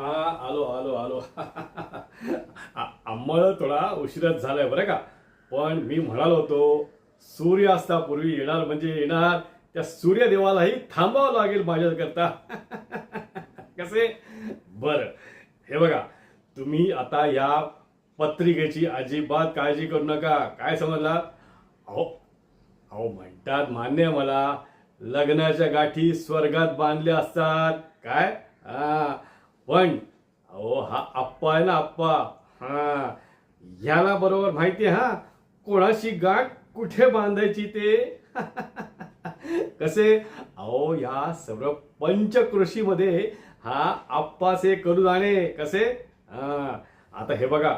हा आलो आलो आलो. आम्हाला थोडा उशिराच झालाय बरं का. पण मी म्हणालो होतो सूर्यास्तापूर्वी येणार म्हणजे येणार. त्या सूर्यदेवालाही थांबावं लागेल माझ्याकरता. कसे? बर. हे बघा तुम्ही आता या पत्रिकेची अजिबात काळजी करू नका. काय समजला? अहो अहो म्हणतात मान्य मला लग्नाच्या गाठी स्वर्गात बांधल्या असतात. काय? हा पण अहो हा आप्पा आहे ना आप्पा. हा याला बरोबर माहिती आहे हा? कोणाशी गाठ कुठे बांधायची ते? कसे? अहो या सर्व पंचकृषीमध्ये हा आप्पाचे करू जाणे कसे? हा आता हे बघा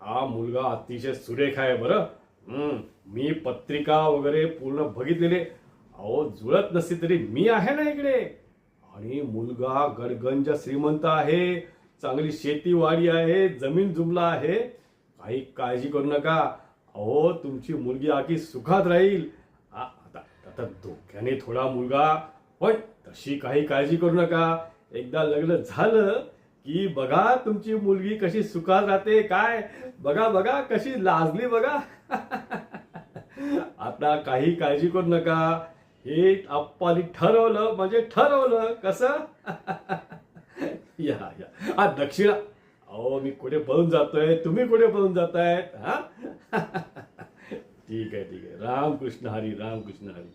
हा मुलगा अतिशय सुरेख आहे बरं. हम्म, मी पत्रिका वगैरे पूर्ण बघितलेले. अहो जुळत नसते तरी मी आहे ना इकडे. आणि मुलगा गडगंज श्रीमंत आहे चांगली शेतीवाडी आहे जमीन जुमला आहे. काही काळजी करू नका. अहो तुमची मुलगी आखी सुखात राहील. आ- आता आता धोक्याने थोडा मुलगा पण तशी काही काळजी करू नका. एकदा लग्न झालं की बघा तुमची मुलगी कशी सुखात राहते काय? बघा बघा कशी लाजली बघा. आता काही काळजी करू नका. हे अप्पानी ठरवलं म्हणजे ठरवलं कसं? या या. हा दक्षिणा. अहो मी कुठे पळून जातोय? तुम्ही कुठे पळून जातायत हा? ठीक आहे ठीक आहे. रामकृष्ण हरी रामकृष्ण हरी.